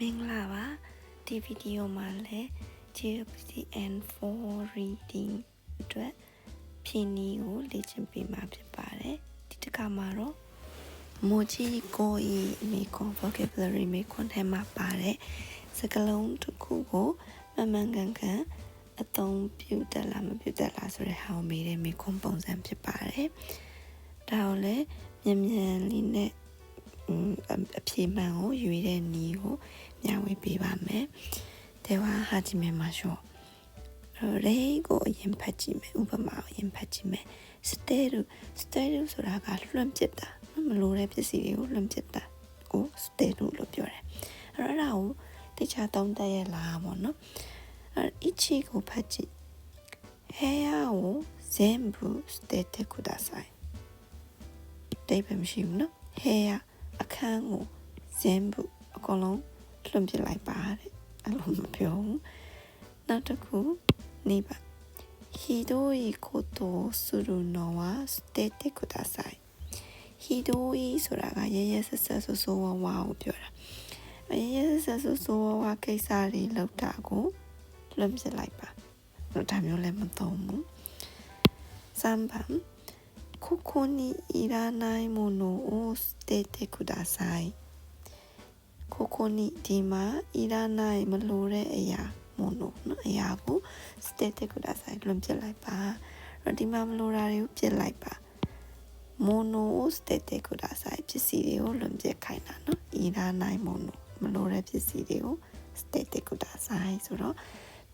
မင်္ဂလာပါဒီဗီဒီယိုမှာလည်း GPTN 4 reading အတွက်ဖြည့်နည်းကိုလေ့ကျင့်ပေးမှာဖြစ်ပါတယ်ဒီတစ်ခါမှာတော့မိုချီကိုဤမေကွန် vocabulary မေကွန်ထဲမှာပါတဲ့စကားလုံးတစ်ခုကိုမမှန်ကန်ကန်အသုံးပြုတတ်လားမပြုတတ်လားဆိုတဲ့ဟာကိုမေးတဲ့မေကွန်ပုံစံဖြစ်ပါတယ်ဒါကိုလည်းမြန်မြန်လေးနဲ့ အပြေမှန်ကိုရွေးတဲ့နည်းကိုမျှဝေပေးပါမယ်။대화ဟာကြည့်မယ်မှာရှော့။ရေကိုအရင်ဖတ်ကြည့်မယ်။ဥပမာအရင်ဖတ်ကြည့်မယ်။ stereo stereo ဆိုတာကလွှင့်ပစ်တာ။မလိုတဲ့ပစ္စည်းတွေကိုလွှင့်ပစ်တာ။ကို stereo လို့ပြောတယ်။အဲ့တော့အဲ့ဒါကိုတခြားသုံးသပ်ရလားပေါ့နော်။အဲ့ဒီ ichi ကိုဖတ်ကြည့်။ဟဲယာကို全部捨ててください。တိတ်ပဲမရှိဘူးနော်။ဟဲယာ အခန်းကို全部အကုန်လုံးလွှင့်ပစ်လိုက်ပါတဲ့အဲ့လိုမပြောဘူးနောက်တစ်ခုနေပါひどいことをするのは捨ててくださいひどいဆိုတာကရရဆက်ဆက်ဆိုးဆိုးဝါးဝါကိုပြောတာရရဆက်ဆက်ဆိုးဆိုးဝါးဝါကိစ္စတွေလောက်တာကိုလွှင့်ပစ်လိုက်ပါဒါမျိုးလည်းမသုံးဘူး3番 ここにいらないものを捨ててくださいကိုကိုနီဒီမှာအီရာနိုင်မလိုတဲ့အရာမို့လို့နော်အရာကို static ကိုဒါဆိုင်လွန်ပြလိုက်ပါတော့ဒီမှာမလိုတာတွေကိုပြလိုက်ပါ mono static ကိုဒါဆိုင်ပစ္စည်းတွေကိုလွန်ပြခိုင်းတာနော်အီရာနိုင် mono မလိုတဲ့ပစ္စည်းတွေကို static ကိုဒါဆိုင်ဆိုတော့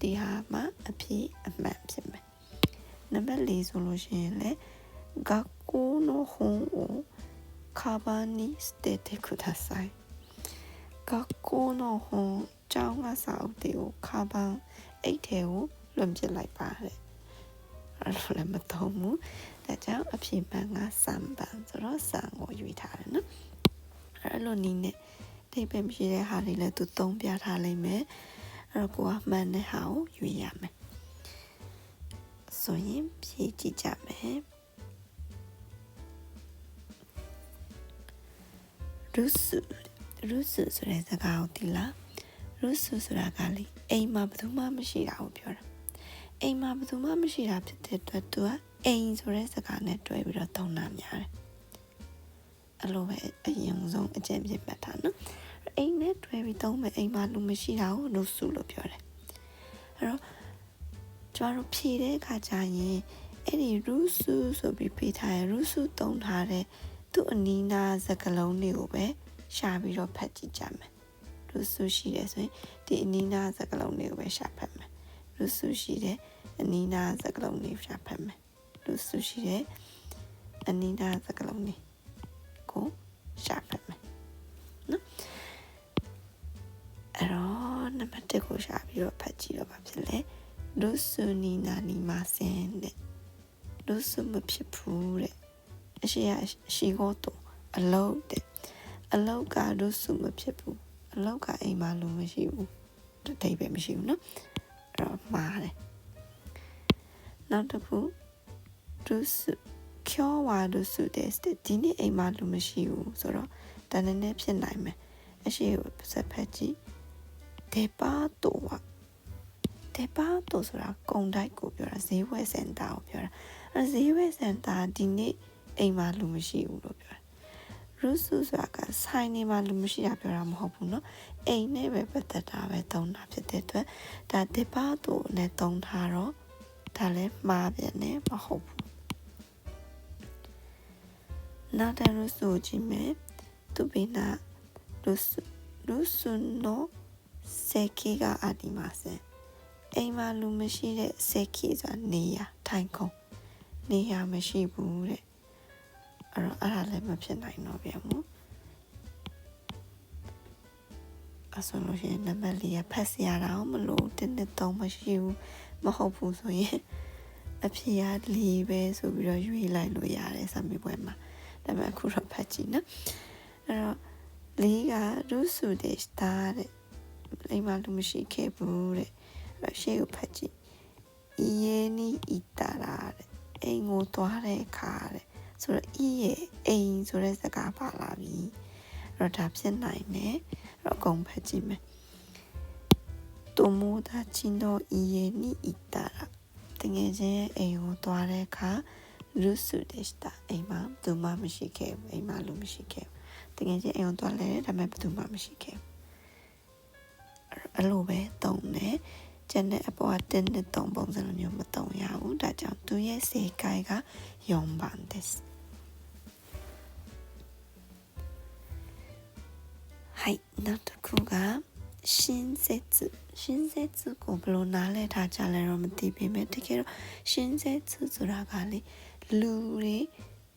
ဒီဟာမှာအဖြစ်အမှန်ဖြစ်မယ်နံပါတ်၄ဆိုလို့ရှိရင်လေ 学校の本をカバンに捨ててください。学校の本ကျောင်းကစာအုပ်တွေကိုခါပန်းအိတ်ထဲကိုလွန်ပစ်လိုက်ပါတယ်အဲ့လိုလည်းမသုံးဘူးဒါကြောင့်အဖြစ်မှန်ကစံပန်းဆိုတော့စံကိုယူထားတယ်နော်အဲ့လိုနည်းနဲ့တိတ်ပဲမရှိတဲ့ဟာတွေလည်းသူသုံးပြထားလိမ့်မယ်အဲ့တော့ကိုကမှန်တဲ့ဟာကိုယူရမယ်ဆိုရင်ဖြည့်ကြည့်ကြမယ် ရုစုရုစုဆိုတဲ့စကားကိုသိလားရုစုဆိုတာကလေအိမ်မှာဘယ်သူမှမရှိတာကိုပြောတာအိမ်မှာဘယ်သူမှမရှိတာဖြစ်တဲ့အတွက်သူကအိမ်ဆိုတဲ့စကားနဲ့တွဲပြီးတော့သုံးတာများတယ်အဲ့လိုပဲအရင်ဆုံးအကျင့်ပြပတ်တာနော်အိမ်နဲ့တွဲပြီးသုံးမယ်အိမ်မှာလူမရှိတာကိုရုစုလို့ပြောတယ်အဲ့တော့ကျမတို့ဖြည့်တဲ့အခါကျရင်အဲ့ဒီရုစုဆိုပြီးပေးထားရရုစုသုံးထားတဲ့ သူ့အနီးနားစကားလုံးတွေကိုပဲရှာပြီးတော့ဖတ်ကြည့်ကြမယ်လူစုရှိတယ်ဆိုရင်ဒီအနီးနားစကားလုံးတွေကိုပဲရှာဖတ်မယ်လူစုရှိတယ်အနီးနားစကားလုံးတွေရှာဖတ်မယ်လူစုရှိတယ်အနီးနားစကားလုံးတွေကိုရှာဖတ်မယ်နော်အဲ့တော့နံပါတ်1ကိုရှာပြီးတော့ဖတ်ကြည့်တော့ပါဖြစ်လေလူစုနီနာနီမဆင်တဲ့လူစုမဖြစ်ဘူးတဲ့ အရှိရအရှိကိုတော့အလုံးတဲ့အလောက်ကတို့စုမဖြစ်ဘူးအလောက်ကအိမ်မှာလုံးမရှိဘူးတတိပဲမရှိဘူးเนาะအဲ့တော့မှားတယ်နောက်တစ်ခုတို့စုကျော်ဝါတို့စုတဲ့ဒီနေ့အိမ်မှာလုံးမရှိဘူးဆိုတော့တန်းနေဖြစ်နိုင်မယ်အရှိကိုစက်ဖက်ကြည့်ဒေပါတိုဝဒေပါတိုဆိုတာကုံတိုက်ကိုပြောတာဈေးဝယ်စင်တာကိုပြောတာအဲဈေးဝယ်စင်တာဒီနေ့ အိမ်မှာလူမရှိဘူးလို့ပြောတယ်ရုစုဆိုတာကဆိုင်နေမှာလူမရှိတာပြောတာမဟုတ်ဘူးเนาะအိမ်နဲ့ပဲပတ်သက်တာပဲသုံးတာဖြစ်တဲ့အတွက်ဒါဒီပါသူနဲ့သုံးထားတော့ဒါလည်းမှားပြန်တယ်မဟုတ်ဘူးနောက်တဲ့ရုစုကြည့်မယ်သူပိနာရုစုရုစုနောစေကီကအဒီမာစင်အိမ်မှာလူမရှိတဲ့စေကီဆိုတာနေရထိုင်ခုံနေရမရှိဘူးတဲ့ အဲ့တော့အဲ့ဒါလည်းမဖြစ်နိုင်တော့ပြန်ဘူးအဆိုလို့ရှိရင်နံပါတ်လေးကဖတ်စရာတော့မလို့တင်းနဲ့သုံးမရှိဘူးမဟုတ်ဘူးဆိုရင်အဖြေကလေးပဲဆိုပြီးတော့ရွေးလိုက်လို့ရတယ်စာမေးပွဲမှာဒါပေမဲ့အခုတော့ဖတ်ကြည့်နော်အဲ့တော့လေးကရုစုဒေစတာတဲ့အိမ်မှာလူမရှိခဲ့ဘူးတဲ့အဲ့ရှေ့ကိုဖတ်ကြည့်အီယေနီအီတာရာတဲ့အိမ်ကိုသွားတဲ့အခါတဲ့ ဆိုတော့ဤရဲ့အိမ်ဆိုတဲ့စကားပါလာပြီအဲ့တော့ဒါဖြစ်နိုင်တယ်အဲ့တော့ ကုန်ဖတ်ကြည့်မယ်友達の家に行ったらတကယ်ချင်းအိမ်ကိုသွားတဲ့အခါလူစုでしたအိမ်မှာသူမှမရှိခဲ့ဘူးအိမ်မှာလူမရှိခဲ့ဘူးတကယ်ချင်းအိမ်ကိုသွားလဲဒါပေမဲ့ဘယ်သူမှမရှိခဲ့ဘူးအဲ့လိုပဲတုံတယ်ကျန်တဲ့အပေါ်ကတင်းနဲ့တုံပုံစံလိုမျိုးမတုံရဘူးဒါကြောင့်သူရဲ့စေကိုက်က4番です はいနောက်တစ်ခုက新説新説ကိုဘယ်လိုနားလဲထားကြလဲတော့မသိပေမဲ့တကယ်တော့新説ဆိုတာကလေလူတွေ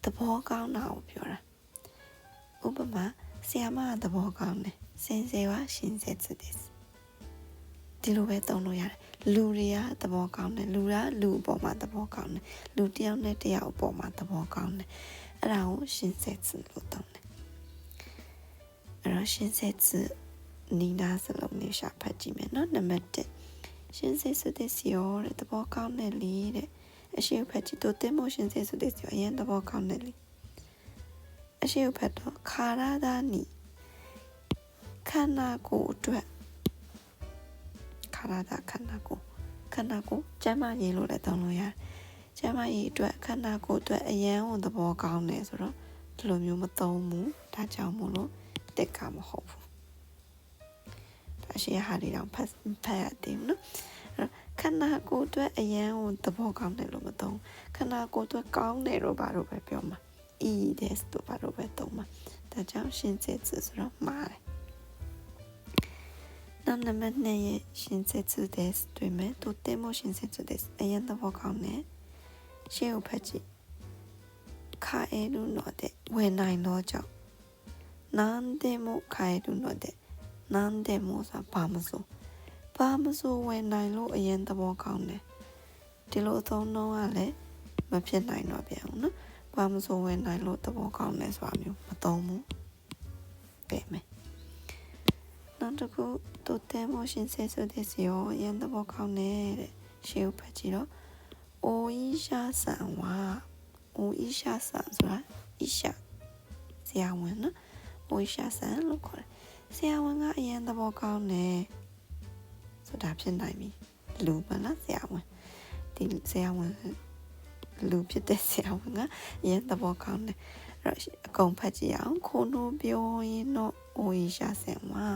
သဘောကောင်းတာကိုပြောတာဥပမာဆရာမကသဘောကောင်းတယ်စင်စေは新説ですဒီလိုပဲသုံးလို့ရတယ်လူတွေကသဘောကောင်းတယ်လူကလူအပေါ်မှာသဘောကောင်းတယ်လူတယောက်နဲ့တယောက်အပေါ်မှာသဘောကောင်းတယ်အဲ့ဒါကို新説လို့သုံး တယ်အဲ့တော့新説နီးနားစလုံးလေးရှာဖတ်ကြည့်မယ်နော်နံပါတ်1ရှင်စေစုတဲ့စီရောတဲ့သဘောကောင်းတဲ့လေတဲ့အရှိဖတ်ကြည့်တော့တင်မို့ရှင်စေစုတဲ့စီရောအရင်သဘောကောင်းတဲ့လေအရှိဖတ်တော့ခါရသာနီခန္ဓာကိုယ်အတွက်ခါရသာခန္ဓာကိုယ်ခန္ဓာကိုယ်ကျမ်းမာရေးလို့လည်းတောင်းလို့ရတယ်ကျမ်းမာရေးအတွက်ခန္ဓာကိုယ်အတွက်အရန်ဝန်သဘောကောင်းတယ်ဆိုတော့ဒီလိုမျိုးမသုံးဘူးဒါကြောင့်မို့လို့ တစ်ကမဟုတ်ဘူးဒါရှိရဟာတွေတော့ဖတ်ဖတ်ရသေးဘူးနော်ခန္ဓာကိုယ်အတွက်အရန်ကိုသဘောကောင်းတယ်လို့မသုံးခန္ဓာကိုယ်အတွက်ကောင်းတယ်လို့ဘာလို့ပဲပြောမှာ e des တို့ဘာလို့ပဲသုံးမှာဒါကြောင့်ရှင်စေစုဆိုတော့မှားတယ်နံနံပါတ်2ရဲ့ရှင်စေစု des တွေ့မယ်သူတင်မို့ရှင်စေစု des အရန်သဘောကောင်းတယ်ရှင်းကိုဖတ်ကြည့်ခါအဲလို့တော့တဲ့ဝင်နိုင်တော့ကြောင့် 何でも買えるのでနန်းတယ်မို့ဆိုဘာမဆိုဘာမဆိုဝင်နိုင်လို့အရင်သဘောကောင်းတယ်ဒီလိုအသုံးတော့ကလည်းမဖြစ်နိုင်တော့ပြန်ဘူးနော်ဘာမဆိုဝင်နိုင်လို့သဘောကောင်းတယ်ဆိုတာမျိုးမသုံးဘူးပြန်မယ်နောက်တစ်ခုတိုတဲမို့ရှင်ဆဲဆိုတဲ့စီရောအရင်သဘောကောင်းတယ်တဲ့ရှေ့ကိုဖတ်ကြည့်တော့အို伊ရှာဆန်ဝါအို伊ရှာဆန်ဆိုတာ伊ရှာဆရာဝန်နော် အို伊ရှာဆန်လို့ခေါ်တယ်ဆရာဝန်ကအရင်သဘောကောင်းတယ်ဆိုတာဖြစ်နိုင်ပြီလူမလားဆရာဝန်ဒီဆရာဝန်လူဖြစ်တဲ့ဆရာဝန်ကအရင်သဘောကောင်းတယ်အဲ့တော့အကုန်ဖတ်ကြည့်အောင်ခိုးနိုးပြောရင်တော့အိုရီရှာဆင်မှာ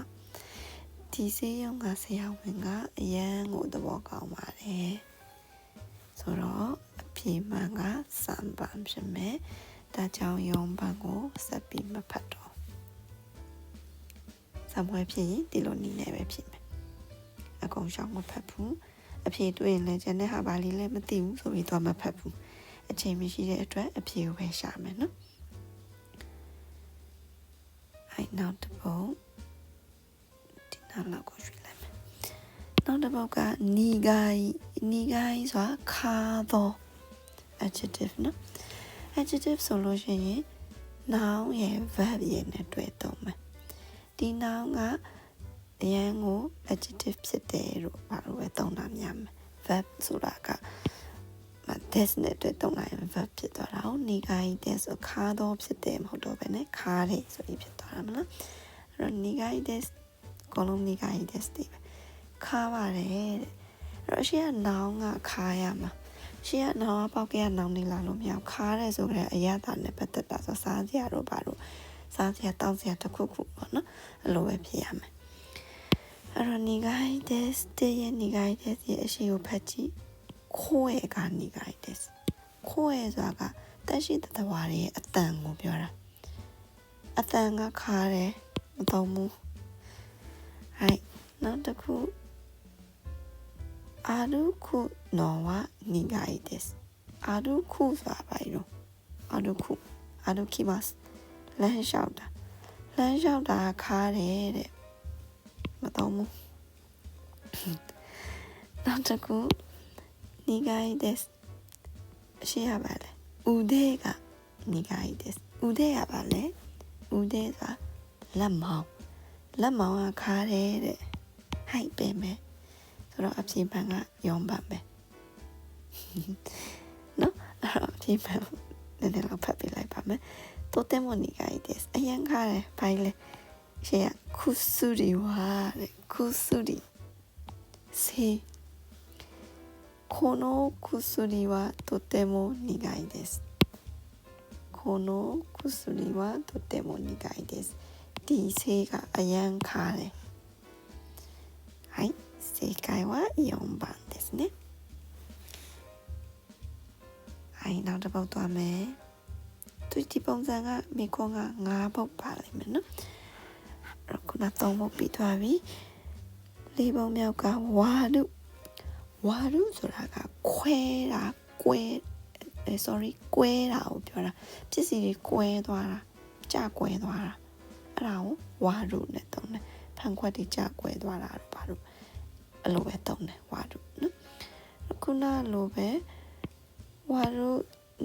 ဒီစေးရုံကဆရာဝန်ကအရန်ကိုသဘောကောင်းပါတယ်ဆိုတော့အဖြေမှန်ကစံပန်ဖြစ်မယ်ဒါကြောင့်ယုံပန်ကိုဆက်ပြီးမဖတ်တော့ စာမွေးဖြစ်ရင်ဒီလိုနည်းနဲ့ပဲဖြစ်မယ်အကုန်ရှောင်းမဖတ်ဘူးအဖြေတွေ့ရင်လည်းကျန်တဲ့ဟာပါလေးလည်းမသိဘူးဆိုပြီးတော့မဖတ်ဘူးအချိန်မရှိတဲ့အတွက်အဖြေကိုပဲရှာမယ်နော်အဲ့နောက်တစ်ပုတ်ဒီနောက်လောက်ကိုရွှေ့လိုက်မယ်နောက်တစ်ပုတ်ကနီဂိုင်းနီဂိုင်းဆိုတာခါတော့ adjective နော် adjective ဆိုလို့ရှိရင် noun ရဲ့ verb ရဲ့နဲ့တွေ့တော့မယ် ဒီ noun ကအရန်ကို adjective ဖြစ်တယ်လို့ဘာလို့ပဲသုံးတာများမယ် verb ဆိုတာက this နဲ့တွေ့သုံးလိုက်ရင် verb ဖြစ်သွားတာဟုတ်နေကိုင်း this ဆိုခါတော့ဖြစ်တယ်မဟုတ်တော့ဘဲနဲ့ခါတယ်ဆိုပြီးဖြစ်သွားတာမလားအဲ့တော့နေကိုင်း this ကောလုံးနေကိုင်း this တွေပဲခါပါတယ်တဲ့အဲ့တော့ရှေ့က noun ကခါရမှာရှေ့က noun ကပေါက်ကရ noun နေလာလို့မရခါတယ်ဆိုကြတဲ့အရသာနဲ့ပတ်သက်တာဆိုစားကြရတော့ဘာလို့ စားစရာတောင်းစရာတစ်ခုခုပေါ့နော်အဲ့လိုပဲဖြစ်ရမယ်အဲ့တော့နေကိုင်းဒက်တရဲ့နေကိုင်းဒက်ရဲ့အရှိကိုဖတ်ကြည့်ခိုးရကနေကိုင်းဒက်ခိုးရဆိုတာကတက်ရှိတဲ့တဝါရဲ့အတန်ကိုပြောတာအတန်ကခါတယ်မတော်ဘူးဟိုက်နောက်တစ်ခုအာရုခုနော်ဝနေကိုင်းဒက်အာရုခုဆိုတာဘာလို့အာရုခုအာရုခိမတ် လမ်းလျှောက်တာလမ်းလျှောက်တာခါတယ်တဲ့မတော်ဘူးနောက်တစ်ခုニガイですရှိရပါလေဦးသေးကニガイですဦးသေးရပါလေဦးသေးကလက်မောင်းလက်မောင်းကခါတယ်တဲ့ဟိုက်ပဲမယ်ဆိုတော့အပြင်ပန်ကယုံပါမယ်နော်အဲ့တော့အပြင်ပန်နည်းနည်းလောက်ဖတ်ပြလိုက်ပါမယ် とても苦いです。あやんかれ、パイレ。しや、薬は、薬。せ。この薬はとても苦いです。この薬はとても苦いです。D 性があやんかれ。はい、正解は4番ですね。はい、なるほど、雨。 သွားမယ်။သူဒီပုံစံကမိခွန်းက9ပုတ်ပါလိမ့်မယ်နော်။အခုန3ပုတ်ပြီးသွားပြီ။လေးပုံမြောက်ကဝါဒုဝါရုဆိုတာကခွဲတာကွဲအဲ sorry ကွဲတာကိုပြောတာပစ္စည်းတွေကွဲသွားတာကြကွဲသွားတာအဲ့ဒါကိုဝါရုနဲ့တုံးတယ်ဖန်ခွက်တွေကြကွဲသွားတာတို့ဘာလို့အဲ့လိုပဲတုံးတယ်ဝါရုနော်ခုနလိုပဲဝါရု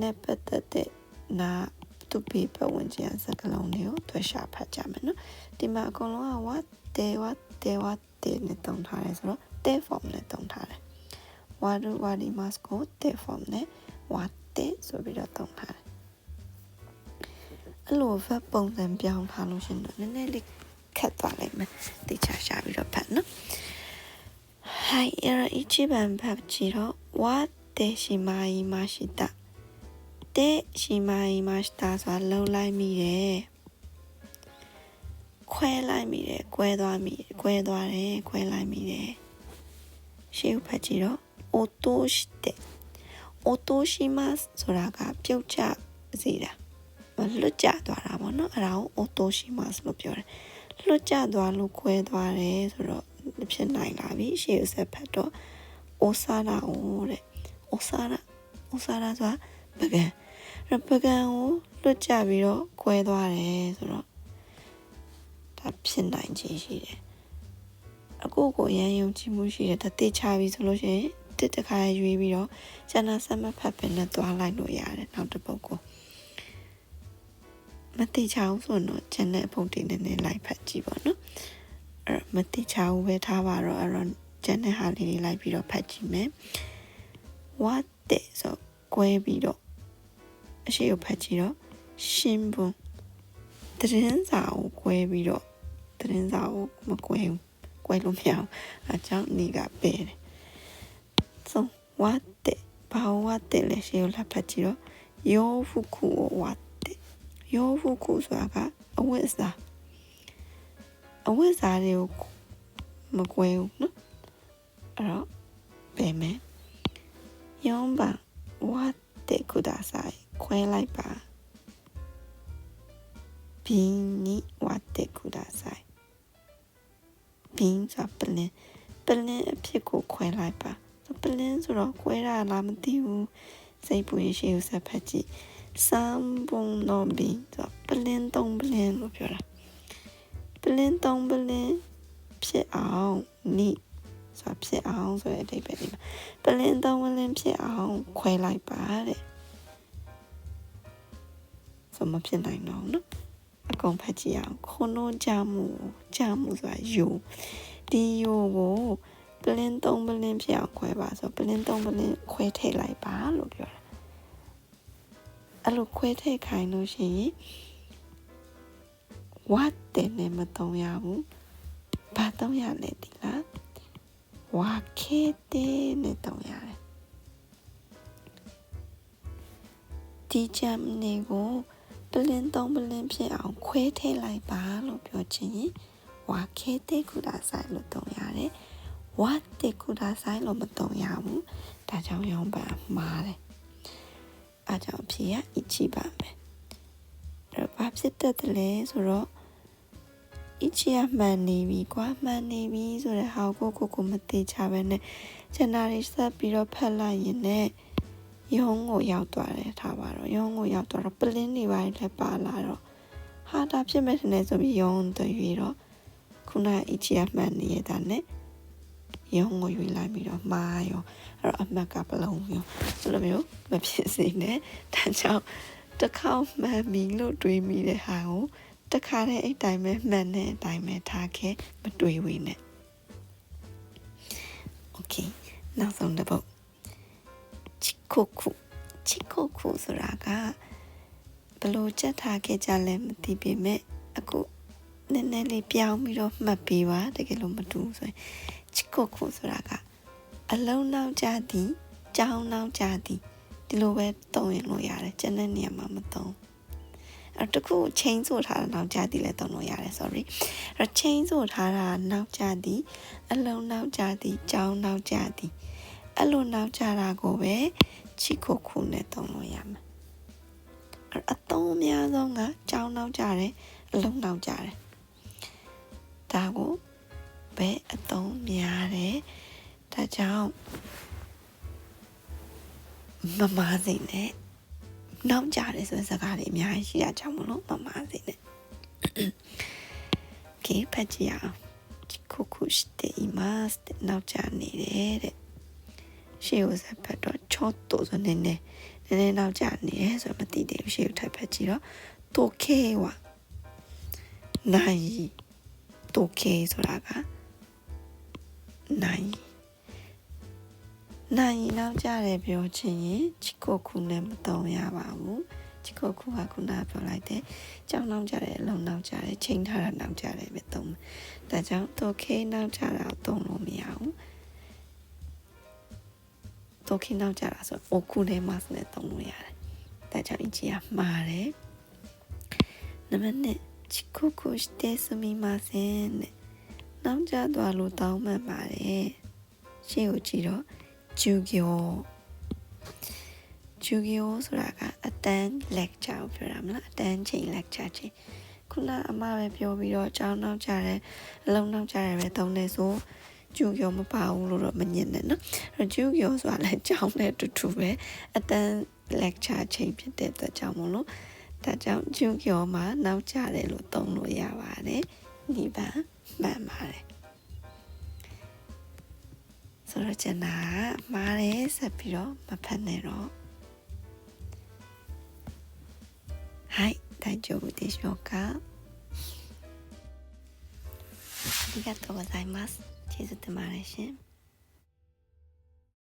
နဲ့ပတ်သက်တဲ့ နာသူပေပတ်ဝန်းကျင်စကလုံးတွေကိုတွေ့ရှာဖတ်ကြမယ်နော်ဒီမှာအကုန်လုံးကဝါတေဝတေဝတေနဲ့တုံးထားတယ်ဆိုတော့တေ form နဲ့တုံးထားတယ်ဝါရုဝါဒီမတ်ကိုတေ form နဲ့ဝါတေဆိုပြီးတော့တုံးထားတယ်အဲ့လိုဖတ်ပုံစံပြောင်းထားလို့ရှင်တော့နည်းနည်းလေးခက်သွားလိမ့်မယ်တေချာရှာပြီးတော့ဖတ်နော်はいအဲ့တော့一番ဖတ်ကြည့်တော့ဝါတေရှိမာယီမရှိတာ တဲ့ရှိမာယီမရှိတာဆိုတာလုံးလိုက်မိတယ်ခွဲလိုက်မိတယ်ကွဲသွားမိတယ်ကွဲသွားတယ်ခွဲလိုက်မိတယ်ရှေ့ဖတ်ကြည့်တော့落として落としますဆိုတာကပြုတ်ကျစေတာလွတ်ကျသွားတာပေါ့နော်အဲ့ဒါကို落としますလို့ပြောတယ်လွတ်ကျသွားလို့ခွဲသွားတယ်ဆိုတော့ဖြစ်နိုင်လာပြီရှေ့ဆက်ဖတ်တော့အိုဆာနာအိုတဲ့အိုဆာနာအိုဆာနာဆိုတာပကံ ပကံကိုလွတ်ကျပြီးတော့ခွဲသွားတယ်ဆိုတော့ဒါဖြစ်နိုင်ခြေရှိတယ်အကိုကိုရန်ယုံကြည်မှုရှိတယ်ဒါတေချပြီဆိုလို့ရှိရင်တစ်တခါရွေးပြီးတော့ကျန်တာဆက်မဖတ်ပဲနဲ့သွားလိုက်လို့ရတယ်နောက်တစ်ပုတ်ကိုမတိချအောင်ဆိုတော့ကျန်တဲ့အပုတ်တွေနည်းနည်းလိုက်ဖတ်ကြည့်ပါနော်အဲ့မတိချအောင်ပဲထားပါတော့အဲ့တော့ကျန်တဲ့ဟာလေးတွေလိုက်ပြီးတော့ဖတ်ကြည့်မယ်ဝတ်တဲ့ဆိုကွဲပြီးတော့ အရှိကိုဖတ်ကြည့်တော့ရှင်ဘုံသတင်းစာကို꿰ပြီးတော့သတင်းစာကိုမ꿰ဘူး꿰လို့မရအောင်အကြောင်းနေကပယ်တယ်ဆုံးဝတ်တဲ့ဘာဝတ်တဲ့လဲရှိကိုလာဖတ်ကြည့်တော့ယောဖုခုကိုဝတ်တဲ့ယောဖုခုဆိုတာကအဝတ်စားအဝတ်စားတွေကိုမ꿰ဘူးနော်အဲ့တော့ပယ်မယ်ယုံပါဝတ်တဲ့ကုဒါဆိုင် ခွဲလိုက်ပါဘင်းに割ってくださいဘင်းဆိုပလင်ပလင်အဖြစ်ကိုခွဲလိုက်ပါပလင်းဆိုတော့ကွဲတာလားမသိဘူးစိတ်ပူရရှိကိုဆက်ဖက်ကြည့်စမ်ဘုံတော့ဘီဆိုပလင်းသုံးပလင်းလို့ပြောတာပလင်းသုံးပလင်းဖြစ်အောင်နိဆိုဖြစ်အောင်ဆိုတဲ့အဓိပ္ပာယ်ဒီမှာပလင်းသုံးပလင်းဖြစ်အောင်ခွဲလိုက်ပါတဲ့ ဆိုမဖြစ်နိုင်တော့နော်အကုန်ဖတ်ကြည့်အောင်ခုံလုံးကြမှုကြမှုဆိုတာယူဒီယူကိုပလင်းသုံးပလင်းဖြစ်အောင်ခွဲပါဆိုပလင်းသုံးပလင်းခွဲထည့်လိုက်ပါလို့ပြောတာအဲ့လိုခွဲထည့်ခိုင်းလို့ရှိရင်ဝတ်တယ်နဲ့မသုံးရဘူးဘာသုံးရလဲဒီလားဝါခဲတဲ့နဲ့သုံးရတယ်ဒီချမ်နေကို ပလင်းသုံးပလင်းဖြစ်အောင်ခွဲထည့်လိုက်ပါလို့ပြောချင်ရင်ဝါခဲတဲ့ခုဒါဆိုင်လို့သုံးရတယ်ဝတ်တေကူဒါဆိုင်လို့မတုံရဘူးဒါကြောင့်ရောင်းပါမှားတယ်အားကြောင့်ဖြေရအချီပါမယ်အဲ့ဘာဖြစ်တတ်တယ်လဲဆိုတော့အချီကမှန်နေပြီကွာမှန်နေပြီဆိုတဲ့ဟာကိုကိုကိုမသေးချပဲနဲ့ကျန်တာတွေဆက်ပြီးတော့ဖက်လိုက်ရင်လည်း ရုံးကိုရောက်သွားတယ်ထားပါတော့ရုံးကိုရောက်သွားတော့ပလင်းတွေပါလည်းပါလာတော့ဟာတာဖြစ်မဲ့တယ်ဆိုပြီးရုံးတွေရွေတော့ခုနအချီကမှန်နေရတာနဲ့ရုံးကိုရွေးလိုက်ပြီးတော့မှားရောအဲ့တော့အမှတ်ကပလုံးမျိုးဆိုလိုမျိုးမဖြစ်စေနဲ့ဒါကြောင့်တစ်ခေါက်မှန်ပြီလို့တွေးမိတဲ့ဟာကိုတခါတည်းအဲ့တိုင်းပဲမှန်တဲ့အတိုင်းပဲထားခဲ့မတွေးဝေးနဲ့ Okay နောက်ဆုံးတစ်ပုတ် ချီကိုခုချီကိုခုဆိုတာကဘလို့ချက်ထားခဲ့ကြလဲမသိပေမဲ့အခုနည်းနည်းလေးပြောင်းပြီးတော့မှတ်ပေးပါတကယ်လို့မတူဘူးဆိုရင်ချစ်ကိုခုဆိုတာကအလုံးနောက်ကြသည်ကြောင်းနောက်ကြသည်ဒီလိုပဲသုံးရင်လို့ရတယ်ကျန်တဲ့နေရာမှာမသုံးအဲ့တခုချင်းဆိုထားတာနောက်ကြသည်လည်းသုံးလို့ရတယ် sorry အဲ့ချင်းဆိုထားတာနောက်ကြသည်အလုံးနောက်ကြသည်ကြောင်းနောက်ကြသည် အဲ့လိုနောက်ကြတာကိုပဲချစ်ကိုခုနဲ့သုံးလို့ရမယ်အဲ့အသုံးအများဆုံးကကြောင်းနောက်ကြတယ်အလုံးနောက်ကြတယ်ဒါကိုဘယ်အသုံးများတယ်ဒါကြောင့်မမားစိနဲ့နောက်ကြတယ်ဆိုတဲ့စကားတွေအများကြီးရှိတာကြောင့်မလို့မမားစိနဲ့ကဲဖတ်ကြည့်အောင်ခုခုしていますတဲ့နောက်ကြနေတယ်တဲ့ ရှေ့ကိုဆက်ဖတ်တော့ချော့တိုဆိုနေနေနည်းနည်းနောက်ကြနေတယ်ဆိုတော့မသိသေးဘူးရှေ့ကိုထပ်ဖတ်ကြည့်တော့တိုကေဝနိုင်တိုကေဆိုတာကနိုင်နိုင်နောက်ကြတယ်ပြောချင်ရင်ချီကိုခုနဲ့မတုံရပါဘူးချီကိုခုကခုနပြောလိုက်တယ်ကြောင်းနောက်ကြတယ်အလုံးနောက်ကြတယ်ချိန်ထားတာနောက်ကြတယ်ပဲတုံးဒါကြောင့်တိုကေနောက်ကြတာတုံးလို့မရဘူး တိုကေနောက်ကြတာဆိုအိုခုနဲ့မစနဲ့တုံးလို့ရတယ်ဒါကြောင့်အကြီးကမှားတယ်နံပါတ်1ချီကိုခုしてすみませんတဲ့နောက်ကျသွားလို့တောင်းမှန်ပါတယ်ရှေ့ကိုကြည့်တော့ဂျူဂီယိုဂျူဂီယိုဆိုတာကအတန်း lecture ကိုပြောတာမလားအတန်းချိန် lecture ချိန်ခုနအမပဲပြောပြီးတော့အကြောင်းနောက်ကြတယ်အလုံးနောက်ကြတယ်ပဲသုံးနေဆို ဂျူဂီယိုမပါဘူးလို့တော့မညင်နဲ့နော်အဲ့ဂျူဂီယိုဆိုတာလည်းကြောင်းနဲ့တူတူပဲအတန်း lecture ချိန်ဖြစ်တဲ့အတွက်ကြောင့်မလို့ဒါကြောင့်ဂျူဂီယိုမှာနောက်ကြတယ်လို့သုံးလို့ရပါတယ်ဒီပါမှန်ပါတယ်ဆိုတော့ကျန်တာမားတယ်ဆက်ပြီးတော့မဖတ်နဲ့တော့はい大丈夫でしょうかありがとうございます ကျေးဇူးတင်ပါတယ်ရှင်